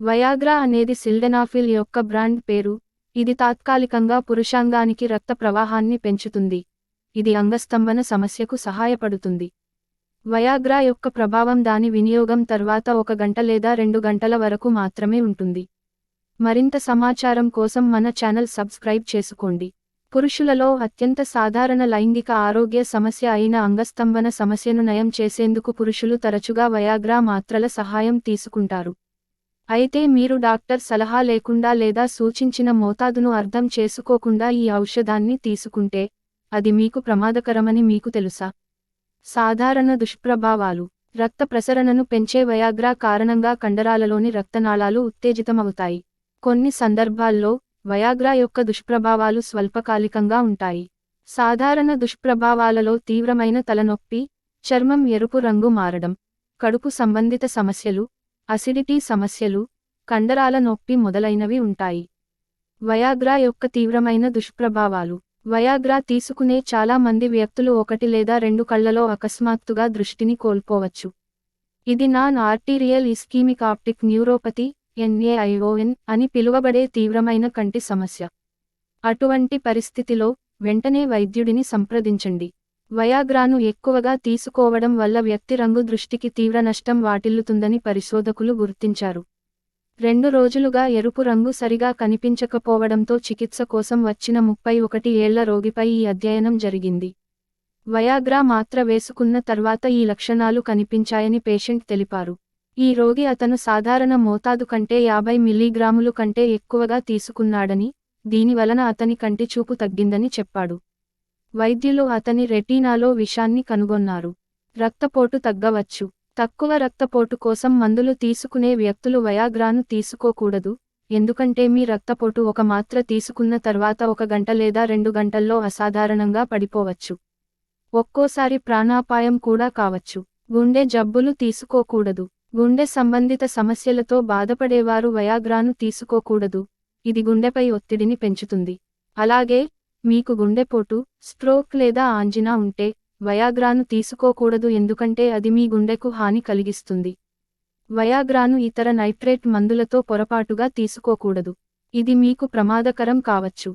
Viagra అనేది sildenafil యొక్క brand పేరు. ఇది తాత్కాలికంగా పురుషాంగానికి రక్త ప్రవాహాన్ని పెంచుతుంది. ఇది అంగస్తంభన సమస్యకు సహాయపడుతుంది. వయాగ్రా యొక్క ప్రభావం దాని వినియోగం తర్వాత ఒక గంట లేదా రెండు గంటల వరకు మాత్రమే ఉంటుంది. మరింత సమాచారం కోసం మన ఛానల్ సబ్స్క్రైబ్ చేసుకోండి. పురుషులలో అత్యంత సాధారణ లైంగిక ఆరోగ్య సమస్య అయిన అంగస్తంభన సమస్యను నయం చేసేందుకు పురుషులు తరచుగా వయాగ్రా మాత్రల సహాయం తీసుకుంటారు. అయితే మీరు డాక్టర్ సలహా లేకుండా లేదా సూచించిన మోతాదును అర్థం చేసుకోకుండా ఈ ఔషధాన్ని తీసుకుంటే అది మీకు ప్రమాదకరమని మీకు తెలుసా? సాధారణ దుష్ప్రభావాలు. రక్త ప్రసరణను పెంచే వయాగ్రా కారణంగా కండరాలలోని రక్తనాళాలు ఉత్తేజితమవుతాయి. కొన్ని సందర్భాల్లో వయాగ్రా యొక్క దుష్ప్రభావాలు స్వల్పకాలికంగా ఉంటాయి. సాధారణ దుష్ప్రభావాలలో తీవ్రమైన తలనొప్పి చర్మం ఎరుపు రంగు మారడం కడుపు సంబంధిత సమస్యలు అసిడిటీ సమస్యలు కండరాల నొప్పి మొదలైనవి ఉంటాయి. వయాగ్రా యొక్క తీవ్రమైన దుష్ప్రభావాలు. వయాగ్రా తీసుకునే చాలా మంది వ్యక్తులు ఒకటి లేదా రెండు కళ్ళలో అకస్మాత్తుగా దృష్టిని కోల్పోవచ్చు. ఇది non arterial ischaemic optic neuropathy NAION అని పిలువబడే తీవ్రమైన కంటి సమస్య. అటువంటి పరిస్థితిలో వెంటనే వైద్యుడిని సంప్రదించండి. వయాగ్రాను ఎక్కువగా తీసుకోవడం వల్ల వ్యక్తి రంగు దృష్టికి తీవ్ర నష్టం వాటిల్లుతుందని పరిశోధకులు గుర్తించారు. రెండు రోజులుగా ఎరుపు రంగు సరిగా కనిపించకపోవడంతో చికిత్స కోసం వచ్చిన ముప్పై ఒకటి ఏళ్ళ రోగిపై ఈ అధ్యయనం జరిగింది. వయాగ్రా మాత్ర వేసుకున్న తర్వాత ఈ లక్షణాలు కనిపించాయని పేషెంట్ తెలిపారు. ఈ రోగి అతను సాధారణ మోతాదు కంటే యాభై మిల్లీగ్రాములు కంటే ఎక్కువగా తీసుకున్నాడని దీనివలన అతని కంటి చూపు తగ్గిందని చెప్పాడు. వైద్యులు అతని రెటీనాలో విషాన్ని కనుగొన్నారు. రక్తపోటు తగ్గవచ్చు. తక్కువ రక్తపోటు కోసం మందులు తీసుకునే వ్యక్తులు వయాగ్రాను తీసుకోకూడదు. ఎందుకంటే మీ రక్తపోటు ఒక మాత్ర తీసుకున్న తర్వాత ఒక గంట లేదా రెండు గంటల్లో అసాధారణంగా పడిపోవచ్చు. ఒక్కోసారి ప్రాణాపాయం కూడా కావచ్చు. గుండె జబ్బులు తీసుకోకూడదు. గుండె సంబంధిత సమస్యలతో బాధపడేవారు వయాగ్రాను తీసుకోకూడదు. ఇది గుండెపై ఒత్తిడిని పెంచుతుంది. అలాగే మీకు గుండెపోటు స్ట్రోక్ లేదా ఆంజినా ఉంటే వయాగ్రాను తీసుకోకూడదు ఎందుకంటే అది మీ గుండెకు హాని కలిగిస్తుంది. వయాగ్రాను ఇతర నైట్రేట్ మందులతో పొరపాటుగా తీసుకోకూడదు. ఇది మీకు ప్రమాదకరం కావచ్చు.